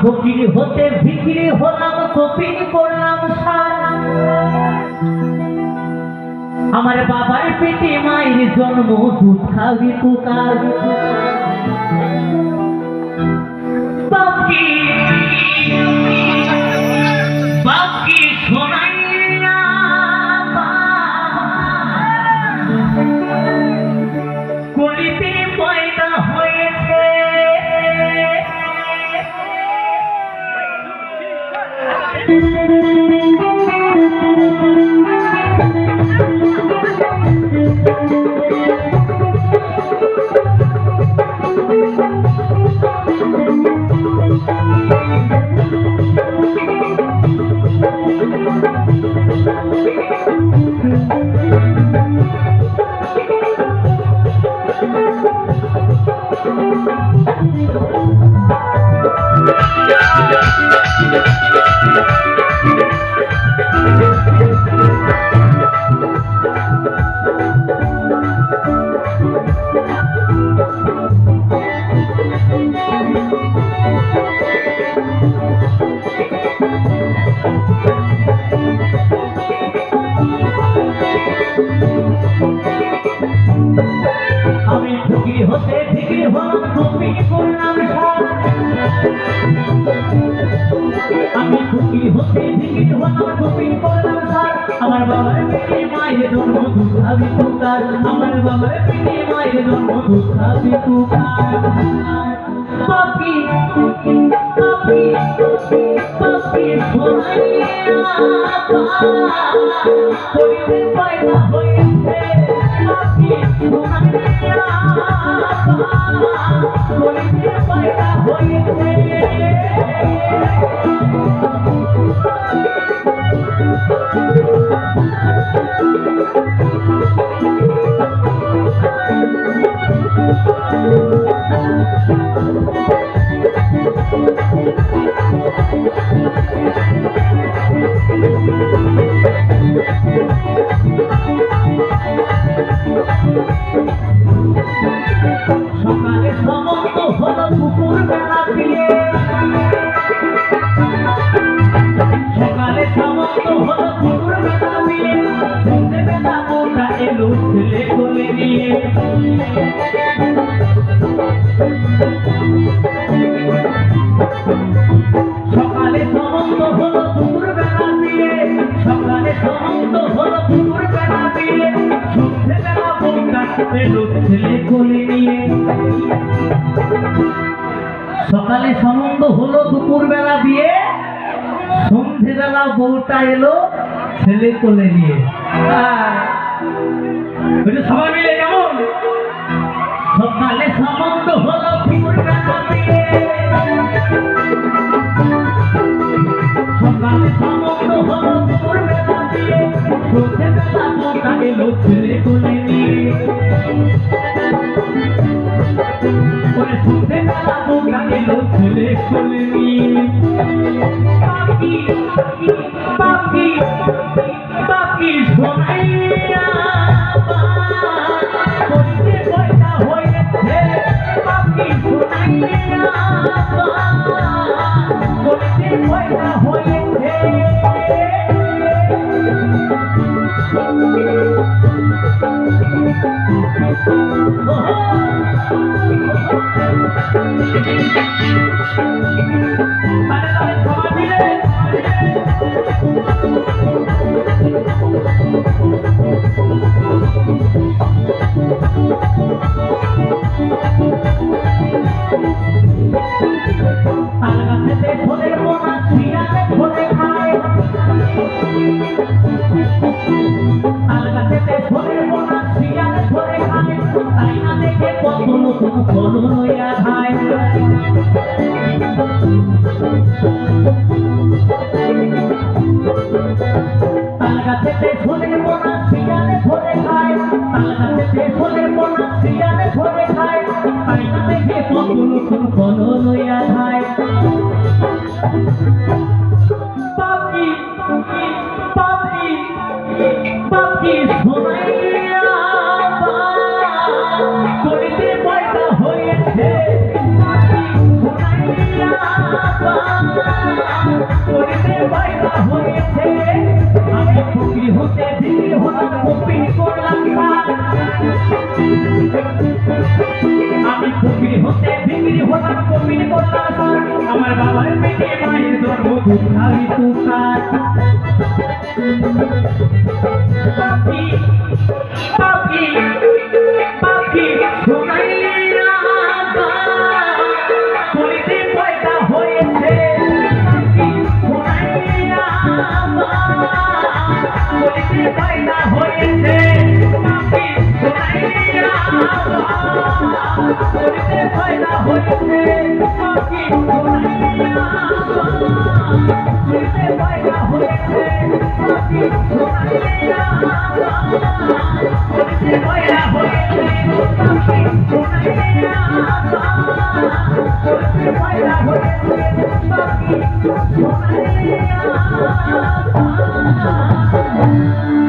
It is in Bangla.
ফকির হতে ভিকিরি হলাম কপিন করলাম আমার বাবার পেটে মায়ের জন্ম দুধ খাবি পুকার আমি ফকির হতে ফিকির হলাম কপিন করলাম আমি ফকির হতে ফিকির হলাম কপিন করলাম আমার বাবার পেটে মায়ের জন্ম দুধ খাবি আমার বাবার পেটে মায়ের জন্ম দুধ খাবি পাপি পাপি পাপি সোনাইয়া করিতে পয়দা হয়েছে সকালে সমস্ত হলো দুপুর বেলা দিয়ে সন্ধে বেলা সন্ধেবেলা বউটা এলো ছেলে কোলে নিয়ে। সবাই মিলে কেমন? সকালে সম্বন্ধ হলো সকালে সম্বন্ধ হলো দুপুর বেলা দিয়ে সন্ধেবেলা বউটা এলো ছেলে কোলে নিয়ে। ওরে শুনতে এলো ছেলে কোলে নিয়ে। পাখি পাখি পাখি হয়েছে পাখি শোনাইয়া ফলে খায়। তাল গাছেতে ফলের মোনা শিয়ালে ফলে খায়। না দেখে নতুন ফল লইয়া খায় বিক্রি হতে বিক্রি হতাম কমিনি করতাম আমার বাবার পেটে মায়ের ধর্ম খাবি তুষার। পাখি পাখি پريا آ آ